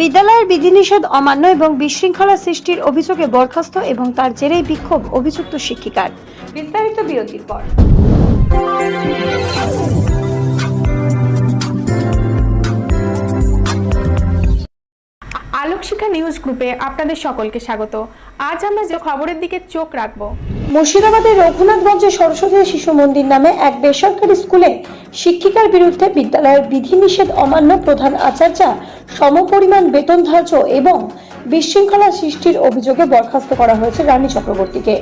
বিদ্যালয়ের বিধিনিষেধ অমান্য এবং বিশৃঙ্খলা সৃষ্টির অভিযোগে বরখাস্ত এবং তার জেরেই বিক্ষোভ অভিযুক্ত শিক্ষিকার। বিস্তারিত বিরতির পর। আলোক শিক্ষা নিউজ গ্রুপে আপনাদের সকলকে স্বাগত। আজ আমরা যে খবরের দিকে চোখ রাখব। মুর্শিদাবাদের রঘুনাথগঞ্জে সরস্বতী শিশু মন্দির নামে এক বেসরকারি স্কুলে শিক্ষিকার বিরুদ্ধে বিদ্যালয়ের বিধিনিষেধ অমান্য প্রধান আচার্যা সমপরিমাণ বেতন ধার্য এবং বিশৃঙ্খলা সৃষ্টির অভিযোগে বরখাস্ত করা হয়েছে রানী চক্রবর্তীকে।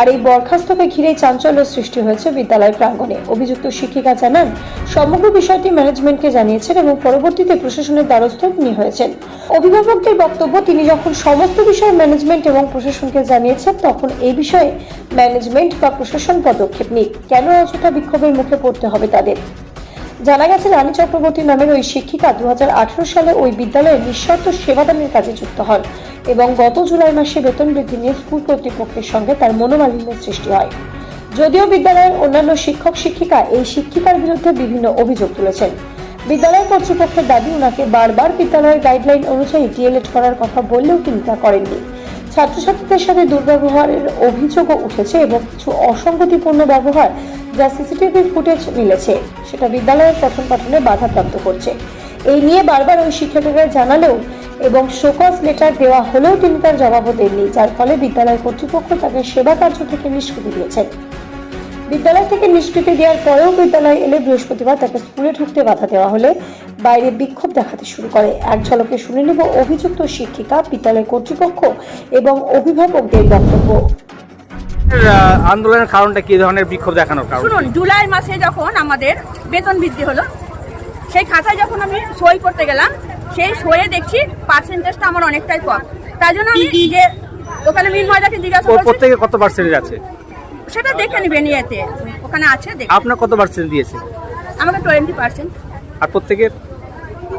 আর এই বরখাস্তকে ঘিরে চাঞ্চল্য সৃষ্টি হয়েছে বিদ্যালয় প্রাঙ্গণে। অভিযুক্ত শিক্ষিকা জানান, সমগ্র বিষয়টি ম্যানেজমেন্টকে জানিয়েছেন এবং পরবর্তীতে প্রশাসনের দ্বারস্থ তিনি হয়েছেন অভিভাবকদের বক্তব্য, তিনি যখন সমস্ত বিষয় ম্যানেজমেন্ট এবং প্রশাসনকে জানিয়েছেন, তখন এই বিষয়ে ম্যানেজমেন্ট বা প্রশাসন পদক্ষেপ নিক। কেন অযথা বিক্ষোভের মুখে পড়তে হবে তাদের? জানা গেছে, রানী চক্রবর্তী নামের ওই শিক্ষিকা দুহাজার আঠারো সালে ওই বিদ্যালয়ে নিঃশর্ত সেবাদানের কাজে যুক্ত হন এবং গত জুলাই মাসে বেতন বৃদ্ধি নিয়ে স্কুল কর্তৃপক্ষের সঙ্গে তার মনোমালিন্যের সৃষ্টি হয়। যদিও বিদ্যালয়ের অন্যান্য শিক্ষক শিক্ষিকা এই শিক্ষিকার বিরুদ্ধে বিভিন্ন অভিযোগ তুলেছেন। বিদ্যালয় কর্তৃপক্ষের দাবি ওনাকে বারবার বিদ্যালয়ের গাইডলাইন অনুযায়ী ডিএলএড করার কথা বললেও তিনি তা করেননি। ছাত্রছাত্রীদের সাথে দুর্ব্যবহারের অভিযোগও উঠেছে এবং কিছু অসঙ্গতিপূর্ণ ব্যবহার যা সিসিটিভি ফুটেজ মিলেছে, সেটা বিদ্যালয়ের পঠন পাঠনে বাধাপ্রাপ্ত করছে। এই নিয়ে বারবার ওই শিক্ষকেরা জানালেও এবং শোকজ লেটার দেওয়া হলেও তিনি তার জবাবও দেননি, যার ফলে বিদ্যালয় কর্তৃপক্ষ তাকে সেবা কার্য থেকে নিষ্কৃতি দিয়েছেন। বিদ্যালয় থেকে নিষ্কৃতি দেওয়ার পরেও বিদ্যালয়ে এলে বৃহস্পতিবার তাকে স্কুলে ঢুকতে বাধা দেওয়া হলে বাইরে বিক্ষোভ দেখাতে শুরু করে। এক ঝলকে শুনে নেব অভিযুক্ত শিক্ষিকা বিদ্যালয় কর্তৃপক্ষ এবং অভিভাবকদের বক্তব্য। আন্দোলনের কারণটা কি? ধরনের বিক্ষোভ দেখানোর কারণ শুনুন জুলাই মাসে যখন আমাদের বেতন বৃদ্ধি হলো সেই খাতায় যখন আমি সই করতে গেলাম সেই সইয়ে দেখছি পার্সেন্টেজটা আমার অনেকটাই কম। তাই জন্য আমি যে ওখানে মিন ময়দাকে জিজ্ঞাসা করছি প্রত্যেকে কত পার্সেন্টেজ আছে? সেটা দেখে নিবেন ইয়েতে। ওখানে আছে দেখ আপনার কত পার্সেন্ট দিয়েছে? আমাকে টোয়েন্টি পার্সেন্ট আর প্রত্যেকের?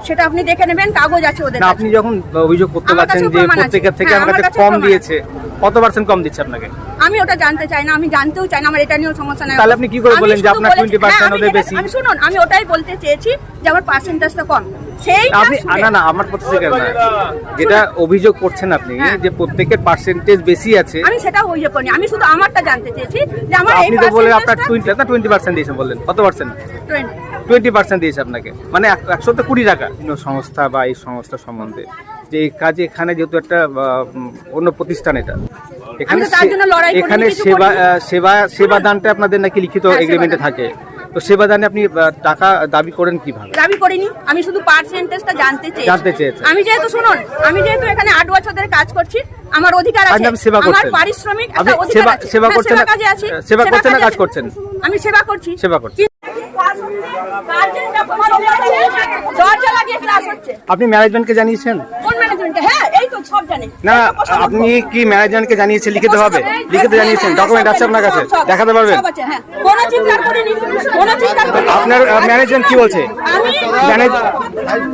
সেটা আপনি দেখে নেবেন কাগজ আছে ওদের না আপনি যখন অভিযোগ করতে পারছেন যে প্রত্যেকের থেকে হ্যাঁ, আমার কাছে কম দিয়েছে কত পার্সেন্ট কম দিচ্ছে আপনাকে? আমি ওটা জানতে চাই না আমি জানতেও চাই না আমার এটা নিয়েও সমস্যা নাই। তাহলে আপনি কি করে আমি বললেন যে আপনার বলেছি- 20% হ্যাঁ, ওদের বেশি? আমি শুনুন আমি ওটাই বলতে চেয়েছি যে আমার পার্সেন্টেজটা কম। আপনি না না আমার না। যেটা অভিযোগ করছেন আপনি হ্যাঁ। যে প্রত্যেকের পার্সেন্টেজ বেশি আছে। আমি সেটা অভিযোগ করিনি। আমি শুধু আমারটা জানতে চেয়েছি যে আমার আপনি তো বললেন আপনার টোয়েন্টি না টোয়েন্টি পার্সেন্ট দিয়েছেন বললেন। কত পার্সেন্ট টোয়েন্টি পার্সেন্ট দিয়েছে আপনাকে। মানে এক- একশোতে কুড়ি টাকা। সংস্থা বা এই সংস্থা সম্বন্ধে। যে এই কাজে এখানে যেহেতু একটা অন্য প্রতিষ্ঠান এটা। এখানে তো এখানে সেবা সেবা সেবা দানটা আপনাদের নাকি লিখিত হ্যাঁ, এগ্রিমেন্টে থাকে। তো সেবা দানে আপনি টাকা দাবি করেন কীভাবে? দাবি করিনি। আমি শুধু পার্সেন্টেজটা জানতে চেয়েছি। জানতে চেয়েছেন। আমি যেহেতু শুনুন আমি যেহেতু এখানে আট বছর ধরে কাজ করছি আমার অধিকার আছে। আপনি সেবা আমার পারিশ্রমিক একটা অধিকার আছে। সেবা করছেন না- কাজে আছি। সেবা করছেন না কাজ করছেন? আমি সেবা করছি। সেবা হচ্ছে। আপনি ম্যানেজমেন্টকে জানিয়েছেন? না আপনি কি ম্যানেজমেন্টকে জানিয়েছেন লিখিত ভাবে লিখিত জানিয়েছেন হ্যাঁ, ডকুমেন্ট আছে আপনার কাছে দেখাতে পারবেন সব হ্যাঁ। কোনো চিৎকার করিনি, কোনো চিৎকার করিনি। আপনার ম্যানেজমেন্ট কি বলছে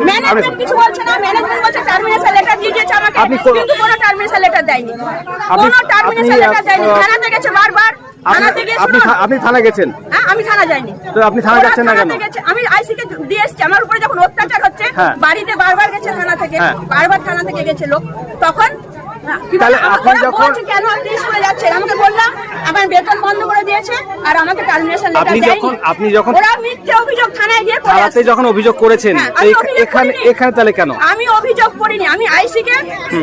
ম্যানেজমেন্ট কিছু বলছে না ম্যানেজমেন্ট বলছে টার্মিনেশন লেটার দিয়েছে আমাকে আপনি কিন্তু কোনো টার্মিনেশন লেটার দেয়নি আপনি- কোনো টার্মিনেশন লেটার দেয়নি থানাতে গেছে বারবার আপনি আপনি শুনুন। থা- আপনি থানা গেছেন হ্যাঁ আমি থানা যাইনি তো আপনি থানা যাচ্ছেন না কেন? আমি আইসি কে দিয়ে এসছি আমার উপরে যখন অত্যাচার হ্যাঁ। বাড়িতে বারবার গেছে থানা থেকে হ্যাঁ। বারবার থানা থেকে গেছে লোক। তখন হ্যাঁ, কি বলে, তাহলে আপনি যখন- কেন আপনি স্কুলে যাচ্ছেন? আমাকে বললাম আমার বেতন বন্ধ করে দিয়েছে আর আমাকে টার্মিনেশন লেটার দেয়নি। যখন- আপনি যখন- ওরা মিথ্যে অভিযোগ থানায় গিয়ে করে থানাতে যখন অভিযোগ করেছেন হ্যাঁ, আমি অভিযোগ এখানে তাহলে কেন? আমি অভিযোগ করিনি। আমি আইসি কে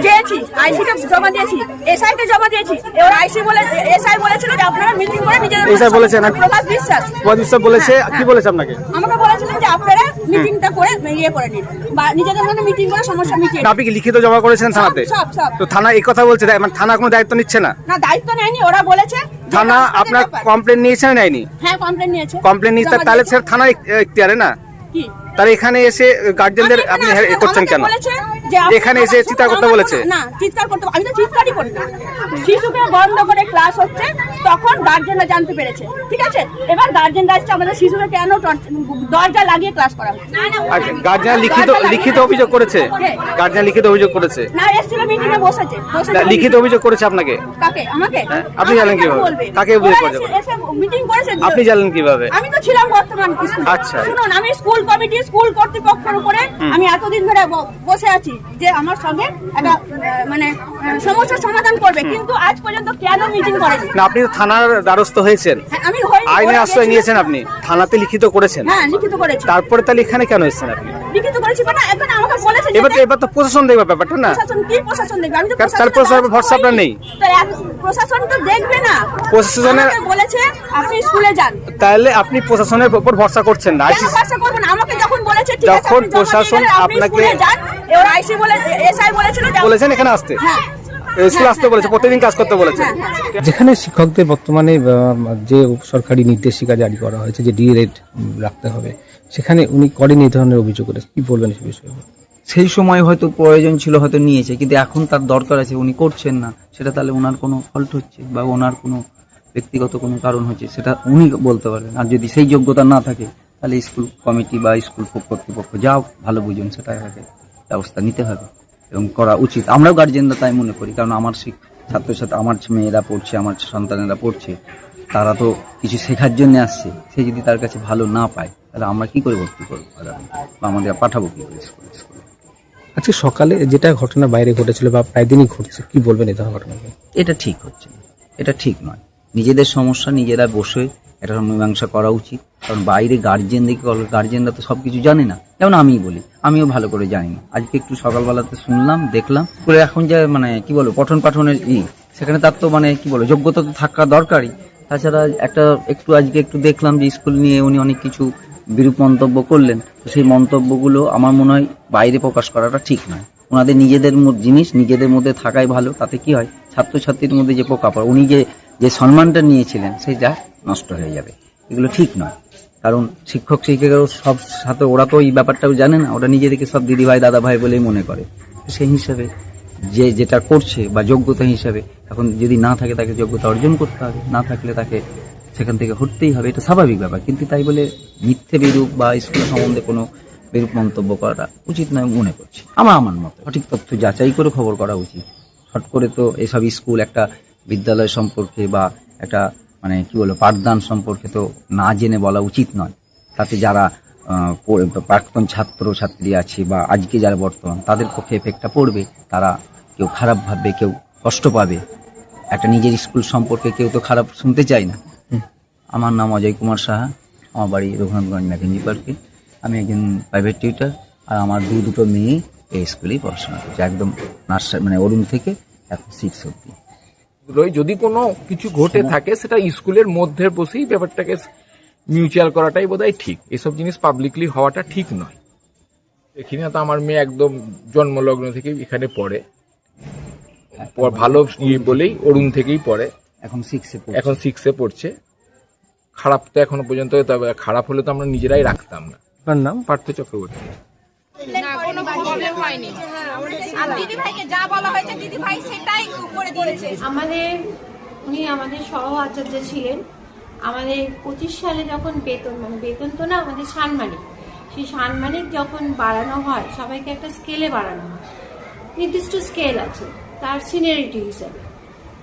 চেয়েছি আইসি কে জমা দিয়েছি এসআই কে জমা দিয়েছি। এবার আইসি বলে এসআই বলেছিল যে আপনারা মিটিং করে নিজেদের বলেছেন, বিশ্বাস। বলেছে হ্যাঁ, কি হ্যাঁ। বলেছে আপনাকে? আমাকে যে আপনারা মিটিংটা করে ইয়ে করে নিন বা নিজেদের মধ্যে মিটিং করে সমস্যা মিটিয়ে নিন। আপনি কি লিখিত জমা করেছেন থানাতে সব, সব। তো থানা এই কথা বলছে মানে থানা কোনো দায়িত্ব নিচ্ছে না না দায়িত্ব নেয়নি ওরা বলেছে যে থানা আপনার ব্যাপার। কমপ্লেন নিয়েছে না নেয়নি হ্যাঁ কমপ্লেন নিয়েছে কমপ্লেন নিয়েছে জমা তাহলে দিয়েছে। স্যার থানার এখতিয়ারে না কি তাহলে এখানে এসে গার্জেনদের আপনি হ্যাঁ, করছেন আমাকে কেন বলেছে এখানে এসে চিৎকার করতে বলেছে? না চিৎকার করতে আমি তো চিৎকারই করি না। শিশুকে বন্ধ করে ক্লাস হচ্ছে তখন গার্জেনরা জানতে পেরেছে ঠিক আছে? এবার গার্জেনরা আসছে আমাদের শিশুকে কেন দরজা লাগিয়ে ক্লাস করা হচ্ছে? আচ্ছা গার্জেন লিখিত লিখিত অভিযোগ করেছে? গার্জেন লিখিত অভিযোগ করেছে? না এসেছিল মিটিং এ বসেছে। লিখিত অভিযোগ করেছে আপনাকে? কাকে? আমাকে? হ্যাঁ, আপনি জানেন কীভাবে? বলবে? কাকে অভিযোগ করেছে? মিটিং করেছে আপনি জানলেন কীভাবে? আমি তো ছিলাম বর্তমান আচ্ছা। শুনুন আমি স্কুল কমিটি স্কুল কর্তৃপক্ষের উপরে আমি এতদিন ধরে ব- বসে আছি। যে আমার সঙ্গে একটা মানে সমস্যার সমাধান করবে। কিন্তু আজ পর্যন্ত কেন মিটিং করেনি? না আপনি তো থানার দ্বারস্থ হয়েছেন। হ্যাঁ, আমি আইনে আশ্রয় নিয়েছেন আপনি। থানাতে লিখিত করেছেন। হ্যাঁ লিখিত করেছি। তারপরে তাহলে এখানে কেন এসেছেন আপনি? লিখিত করেছি মানে এখন আমাকে বলেছে এবার তো। এবার তো প্রশাসন দেখবে ব্যাপারটা না? প্রশাসন কি প্রশাসন দেখবে? আমি তো তার- তার প্রশাসনের প্রশাসনের দ্বারস্থ ভরসা আপনার নেই? তো প্রশাসন তো দেখবে না। প্রশাসনের- বলেছে আপনি স্কুলে যান। তাহলে আপনি প্রশাসনের উপর ভরসা করছেন না। ভরসা করবেন আমাকে বলেছে যখন প্রশাসন আপনাকে- বলেছেন এখানে আসতে? হ্যাঁ। স্কুল আসতে বলেছে প্রতিদিন কাজ করতে বলেছে? হ্যাঁ, হ্যাঁ। যেখানে শিক্ষকদের বর্তমানে যে সরকারি নির্দেশিকা জারি করা হয়েছে যে ডি রেট রাখতে হবে সেখানে উনি করেন এই ধরনের অভিযোগ করে। কি বলবেন সে বিষয়ে? সেই সময় হয়তো প্রয়োজন ছিল হয়তো নিয়েছে কিন্তু এখন তার দরকার আছে উনি করছেন না। সেটা তাহলে ওনার কোনো ফল্ট হচ্ছে বা ওনার কোনো ব্যক্তিগত কোনো কারণ হচ্ছে সেটা উনি বলতে পারবেন। আর যদি সেই যোগ্যতা না থাকে তাহলে স্কুল কমিটি বা স্কুল কর্তৃপক্ষ যাও ভালো বুঝুন সেটা আগে ব্যবস্থা নিতে হবে এবং করা উচিত। আমরাও গার্জেনরা তাই মনে করি কারণ আমার ছাত্রছাত্রী আমার মেয়েরা পড়ছে আমার সন্তানেরা পড়ছে তারা তো কিছু শেখার জন্য আসছে সে যদি তার কাছে ভালো না পায় তাহলে আমরা কি করে ভর্তি করব? বা আমাদের পাঠাবো কি করে স্কুলে স্কুলে? আজকে সকালে যেটা ঘটনা বাইরে ঘটেছিল বা প্রায় দিনই ঘটছে কি বলবেন এটা ঘটনাকে এটা ঠিক হচ্ছে এটা ঠিক নয়। নিজেদের সমস্যা নিজেরা বসে এটা মীমাংসা করা উচিত। কারণ বাইরে গার্জেন দেখে গার্জেনরা তো সব কিছু জানে না। যেমন আমিই বলি, আমিও ভালো করে জানি না। আজকে একটু সকালবেলাতে শুনলাম, দেখলাম করে এখন যে মানে কি বলো পঠন পাঠনের ই, সেখানে তার তো মানে কি বলো যোগ্যতা তো থাকা দরকারই। তাছাড়া একটা একটু আজকে একটু দেখলাম যে স্কুল নিয়ে উনি অনেক কিছু বিরূপ মন্তব্য করলেন। তো সেই মন্তব্যগুলো আমার মনে হয় বাইরে প্রকাশ করাটা ঠিক নয়। ওনাদের নিজেদের জিনিস নিজেদের মধ্যে থাকাই ভালো, তাতে কি হয়? ছাত্রছাত্রীর মধ্যে যে পোকা পড়ে উনি যে যে সম্মানটা নিয়েছিলেন সেটা নষ্ট হয়ে যাবে। এগুলো ঠিক নয়। কারণ শিক্ষক শিক্ষিকারও সব সাথে, ওরা তো এই ব্যাপারটাও জানে না। ওরা নিজেদেরকে সব দিদি ভাই দাদা ভাই বলেই মনে করে। সেই হিসাবে যে যেটা করছে বা যোগ্যতা হিসাবে, এখন যদি না থাকে তাকে যোগ্যতা অর্জন করতে হবে। না থাকলে তাকে সেখান থেকে হটতেই হবে। এটা স্বাভাবিক ব্যাপার। কিন্তু তাই বলে মিথ্যে বিরূপ বা স্কুল সম্বন্ধে কোনো বিরূপ মন্তব্য করাটা উচিত নয়, মনে করছি। আমার আমার মতে। সঠিক তথ্য যাচাই করে খবর করা উচিত। হট করে তো এসব স্কুল একটা বিদ্যালয় সম্পর্কে বা একটা মানে কি বলব পাঠদান সম্পর্কে তো না জেনে বলা উচিত নয়। তাতে যারা প্রাক্তন ছাত্র ছাত্রী আছে বা আজকে যারা বর্তমান তাদের পক্ষে এফেক্টটা পড়বে তারা কেউ খারাপ ভাববে কেউ কষ্ট পাবে। একটা নিজের স্কুল সম্পর্কে কেউ তো খারাপ শুনতে চায় না। আমার নাম অজয় কুমার সাহা আমার বাড়ি রঘুনাথগঞ্জ ম্যাকেঞ্জি পার্কে। আমি একজন প্রাইভেট টিউটার আর আমার দু দুটো মেয়ে এই স্কুলেই পড়াশোনা করছে একদম নার্সারি মানে অরুণ থেকে এখন সিক্স অব্দি যদি কোনো কিছু ঘটে থাকে সেটা স্কুলের মধ্যে বসেই ব্যাপারটাকে মিউচুয়াল করাটাই বোধহয় ঠিক। এসব জিনিস পাবলিকলি হওয়াটা ঠিক নয়। এখানে তো আমার মেয়ে একদম জন্মলগ্ন থেকে এখানে পড়ে। ভালো ইয়ে বলেই অরুণ থেকেই পড়ে। এখন সিক্সে এখন সিক্সে পড়ছে। খারাপ তো এখনও পর্যন্ত তবে খারাপ হলে তো আমরা নিজেরাই রাখতাম না। আপনার নাম? পার্থ চক্রবর্তী। আর দিদি ভাইকে যা বলা হয়েছে দিদি ভাই সেটাই করে দিয়েছে। আমাদের উনি আমাদের সহ আচার্য ছিলেন। আমাদের পঁচিশ সালে যখন বেতন মানে বেতন তো না আমাদের সানমানিক। সেই সানমানিক যখন বাড়ানো হয় সবাইকে একটা স্কেলে বাড়ানো হয়। নির্দিষ্ট স্কেল আছে তার সিনিয়রিটি হিসাবে।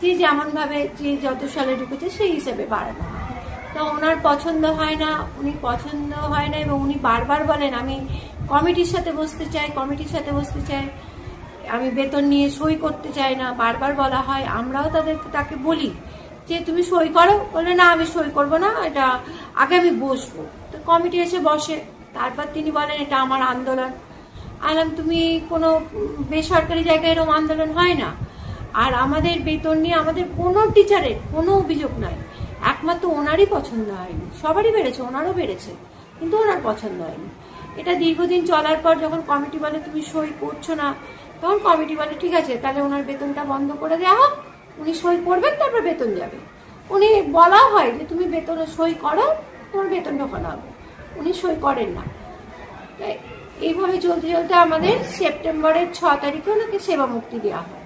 যে যেমনভাবে যে যত সালে ঢুকেছে সেই হিসাবে বাড়ানো হয়। তো ওনার পছন্দ হয় না উনি পছন্দ হয় না এবং উনি বারবার বলেন আমি কমিটির সাথে বসতে চাই কমিটির সাথে বসতে চাই আমি বেতন নিয়ে সই করতে চাই না, বারবার বলা হয়, আমরাও তাদের তাকে বলি যে, তুমি সই করো। বলে, না, আমি সই করব না, এটা আগে আমি বসবো। তো কমিটি এসে বসে। তারপর তিনি বলেন, এটা আমার আন্দোলন। আলাম, তুমি কোনো বেসরকারি জায়গায় এরকম আন্দোলন হয় না। আর আমাদের বেতন নিয়ে আমাদের কোনো টিচারের কোনো অভিযোগ নাই। একমাত্র ওনারই পছন্দ হয়নি। সবারই বেড়েছে, ওনারও বেড়েছে, কিন্তু ওনার পছন্দ হয়নি। এটা দীর্ঘদিন চলার পর যখন কমিটি বলে, তুমি সই করছ না, তখন কমিটি বলে, ঠিক আছে, তাহলে ওনার বেতনটা বন্ধ করে দেওয়া হোক। উনি সই করবেন, তারপর বেতন যাবে। উনি বলা হয় যে, তুমি বেতন সই করো, তোমার বেতন ঢোকানো হবে। উনি সই করেন না। এইভাবে চলতে চলতে আমাদের সেপ্টেম্বরের ছ তারিখে ওনাকে সেবা মুক্তি দেওয়া হয়।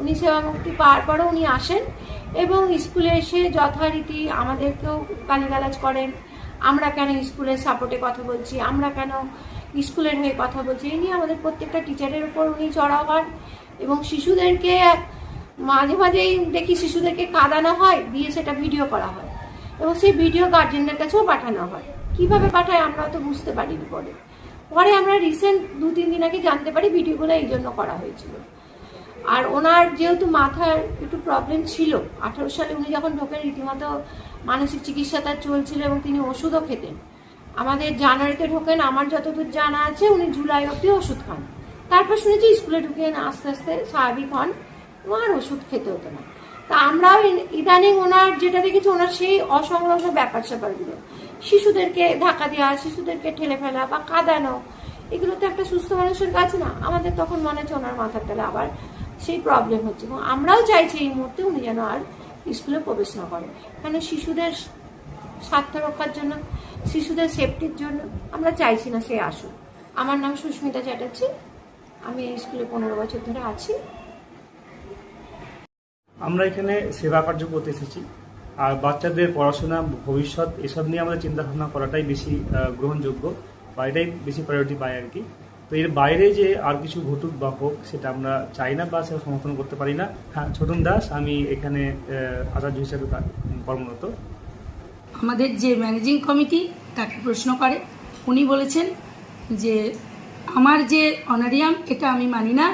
উনি সেবা মুক্তি পাওয়ার পরও উনি আসেন এবং স্কুলে এসে যথারীতি আমাদেরকেও গালিগালাজ করেন। আমরা কেন স্কুলের সাপোর্টে কথা বলছি, আমরা কেন স্কুলের হয়ে কথা বলছি, এই নিয়ে আমাদের প্রত্যেকটা টিচারের উপর উনি চড়াও হন এবং শিশুদেরকে মাঝে মাঝেই দেখি শিশুদেরকে কাঁদানো হয়, দিয়ে সেটা ভিডিও করা হয় এবং সেই ভিডিও গার্জেনদের কাছেও পাঠানো হয়। কীভাবে পাঠায় আমরা তো বুঝতে পারিনি পরে। পরে আমরা রিসেন্ট দু তিন দিন আগে জানতে পারি ভিডিওগুলো এই জন্য করা হয়েছিল। আর ওনার যেহেতু মাথার একটু প্রবলেম ছিল, আঠারো সালে উনি যখন ঢোকেন, রীতিমতো মানসিক চিকিৎসা তার চলছিল এবং তিনি ওষুধও খেতেন। আমাদের জানুয়ারিতে ঢোকেন, আমার যতদূর জানা আছে, উনি জুলাই অব্দি ওষুধ খান। তারপর শুনেছি স্কুলে ঢুকেন, আস্তে আস্তে স্বাভাবিক হন আর ওষুধ খেতে হতো না। তা আমরাও ইদানিং ওনার যেটা দেখেছি, ওনার সেই অসংলগ্ন ব্যাপার স্যাপারগুলো। শিশুদেরকে ধাক্কা দেওয়া, শিশুদেরকে ঠেলে ফেলা বা কাঁদানো, এগুলো তো একটা সুস্থ মানুষের কাজ না। আমাদের তখন মনে হচ্ছে ওনার মাথার তালে আবার সেই প্রবলেম হচ্ছে। এবং আমরাও চাইছি এই মুহূর্তে উনি যেন আর স্কুলে প্রবেশ না করেন কেন? শিশুদের স্বার্থ রক্ষার জন্য, শিশুদের সেফটির জন্য আমরা চাইছি না সে আসুক। আমার নাম সুস্মিতা চ্যাটার্জি। আমি স্কুলে পনেরো বছর ধরে আছি। আমরা এখানে সেবা কার্য করতে এসেছি। আর বাচ্চাদের পড়াশোনা, ভবিষ্যৎ, এসব নিয়ে আমাদের চিন্তা ভাবনা করাটাই বেশি গ্রহণযোগ্য বা এটাই বেশি প্রায়োরিটি পাই আর কি। তো এর বাইরে যে আর কিছু ঘটুক বা হোক, সেটা আমরা চাই না বা সেটা সমর্থন করতে পারি না। হ্যাঁ ছোটন দাস, আমি এখানে আচার্য হিসেবে কর্মরত। আমাদের যে ম্যানেজিং কমিটি তাকে প্রশ্ন করে। উনি বলেছেন যে, আমার যে অনারিয়াম, এটা আমি মানি না।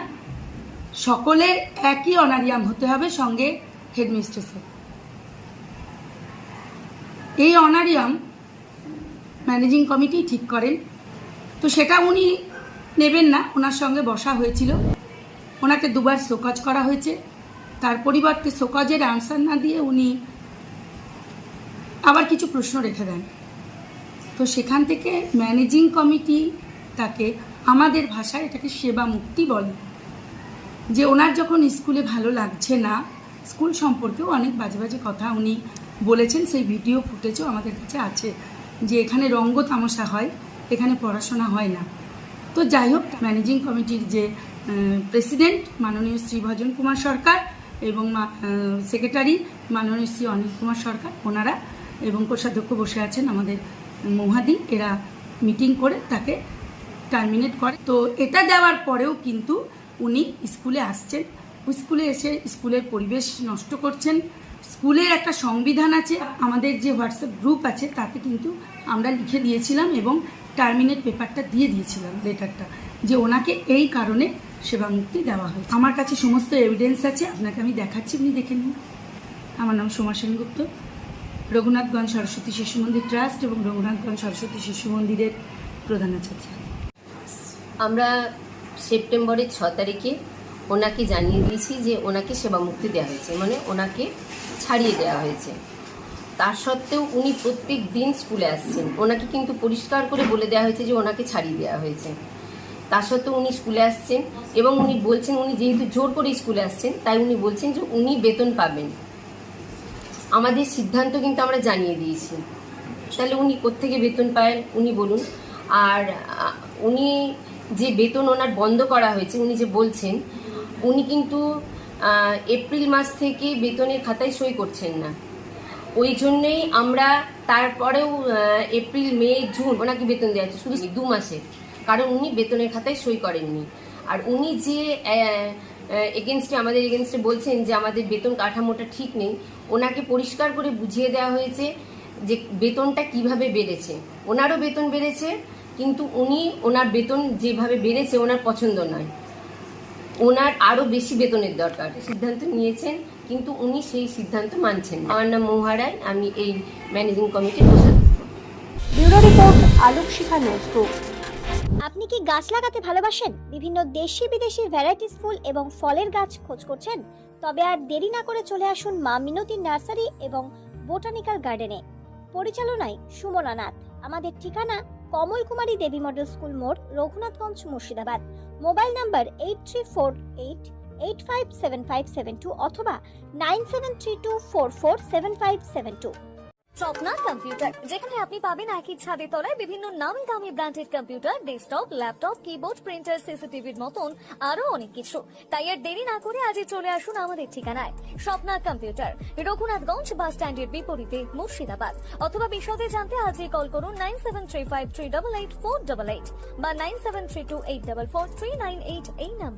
সকলের একই অনারিয়াম হতে হবে সঙ্গে হেডমিস্ট্রেসের এই অনারিয়াম ম্যানেজিং কমিটি ঠিক করেন। তো সেটা উনি নেবেন না, ওনার সঙ্গে বসা হয়েছিল। ওনাকে দুবার শোকজ করা হয়েছে। তার পরিবর্তে শোকজের আনসার না দিয়ে উনি আবার কিছু প্রশ্ন রেখে দেন। তো সেখান থেকে ম্যানেজিং কমিটি তাকে আমাদের ভাষায় এটাকে সেবা মুক্তি বলে। যে ওনার যখন স্কুলে ভালো লাগছে না, স্কুল সম্পর্কেও অনেক বাজে বাজে কথা উনি বলেছেন, সেই ভিডিও ফুটেজও আমাদের কাছে আছে। যে এখানে রঙ্গ তামাশা হয়, এখানে পড়াশোনা হয় না। তো যাই হোক ম্যানেজিং কমিটির যে প্রেসিডেন্ট মাননীয় শ্রী ভজন কুমার সরকার এবং সেক্রেটারি মাননীয় শ্রী অনিল কুমার সরকার, ওনারা এবং কোষাধ্যক্ষ বসে আছেন আমাদের মহাদি। এরা মিটিং করে তাকে টার্মিনেট করে। তো এটা দেওয়ার পরেও কিন্তু উনি স্কুলে আসছেন। স্কুলে এসে স্কুলের পরিবেশ নষ্ট করছেন। স্কুলের একটা সংবিধান আছে, আমাদের যে হোয়াটসঅ্যাপ গ্রুপ আছে, তাতে কিন্তু আমরা লিখে দিয়েছিলাম এবং টার্মিনেট পেপারটা দিয়ে দিয়েছিলাম লেটারটা, যে ওনাকে এই কারণে সেবা মুক্তি দেওয়া হয়েছে। আমার কাছে সমস্ত এভিডেন্স আছে, আপনাকে আমি দেখাচ্ছি, আপনি দেখে নিন। আমার নাম সোমা সেনগুপ্ত। রঘুনাথগঞ্জ সরস্বতী শিশু মন্দির ট্রাস্ট এবং রঘুনাথগঞ্জ সরস্বতী শিশু মন্দিরের প্রধান আচার্য। আমরা সেপ্টেম্বরের ছ তারিখে ওনাকে জানিয়ে দিয়েছি যে ওনাকে সেবা মুক্তি দেওয়া হয়েছে মানে ওনাকে ছাড়িয়ে দেওয়া হয়েছে। তার সত্ত্বেও উনি প্রত্যেক দিন স্কুলে আসছেন। ওনাকে কিন্তু পরিষ্কার করে বলে দেওয়া হয়েছে যে ওনাকে ছাড়িয়ে দেওয়া হয়েছে। তার সত্ত্বেও উনি স্কুলে আসছেন এবং উনি বলছেন, উনি যেহেতু জোর করে স্কুলে আসছেন, তাই উনি বলছেন যে উনি বেতন পাবেন। আমাদের সিদ্ধান্ত কিন্তু আমরা জানিয়ে দিয়েছি। তাহলে উনি কোত্থেকে বেতন পায়? উনি বলুন। আর উনি যে বেতন ওনার বন্ধ করা হয়েছে, উনি যে বলছেন, উনি কিন্তু এপ্রিল মাস থেকে বেতনের খাতায় সই করছেন না। ওই জন্যেই আমরা তারপরেও এপ্রিল, মে, জুন ওনাকে বেতন দেওয়া হচ্ছে। শুধু দু মাসে কারণ উনি বেতনের খাতায় সই করেননি। আর উনি যে এগেনস্টে আমাদের এগেনস্টে বলছেন যে আমাদের বেতন কাঠামোটা ঠিক নেই, ওনাকে পরিষ্কার করে বুঝিয়ে দেওয়া হয়েছে যে বেতনটা কীভাবে বেড়েছে। ওনারও বেতন বেড়েছে, কিন্তু উনি ওনার বেতন যেভাবে বেড়েছে, ওনার পছন্দ নয়। ওনার আরও বেশি বেতনের দরকার। সিদ্ধান্ত নিয়েছেন কিন্তু উনি সেই সিদ্ধান্ত মানছেন। আমার নাম মহারায় আমি এই ম্যানেজিং কমিটির bureau report Alok Shikha news আপনি কি গাছ লাগাতে ভালোবাসেন? বিভিন্ন দেশি বিদেশি ভ্যারাইটিস ফুল এবং ফলের গাছ খোঁজ করছেন? তবে আর দেরি না করে চলে আসুন মা মিনতি নার্সারি এবং বোটানিক্যাল গার্ডেনে। পরিচালনায় সুমনা নাথ। আমাদের ঠিকানা কমল কুমারী দেবী মডেল স্কুল মোড় Raghunathganj Murshidabad. Mobile number eight three four eight eight five seven five seven two অথবা nine seven three two four four seven five seven two Swapna computer, যেখানে আপনি পাবেন একই ছাদের তলায় বিভিন্ন নামি দামি branded computer, desktop, laptop, keyboard, printer, সিসিটিভির মতন আরও অনেক কিছু। তাই আর দেরি না করে আজই চলে আসুন আমাদের ঠিকানায়। স্বপ্না কম্পিউটার, রঘুনাথগঞ্জ বাস স্ট্যান্ডের বিপরীতে মুর্শিদাবাদ। অথবা বিশদে জানতে আজই কল করুন nine seven three five three double eight four double eight বা nine seven three two eight double four three nine eight এই নাম্বার।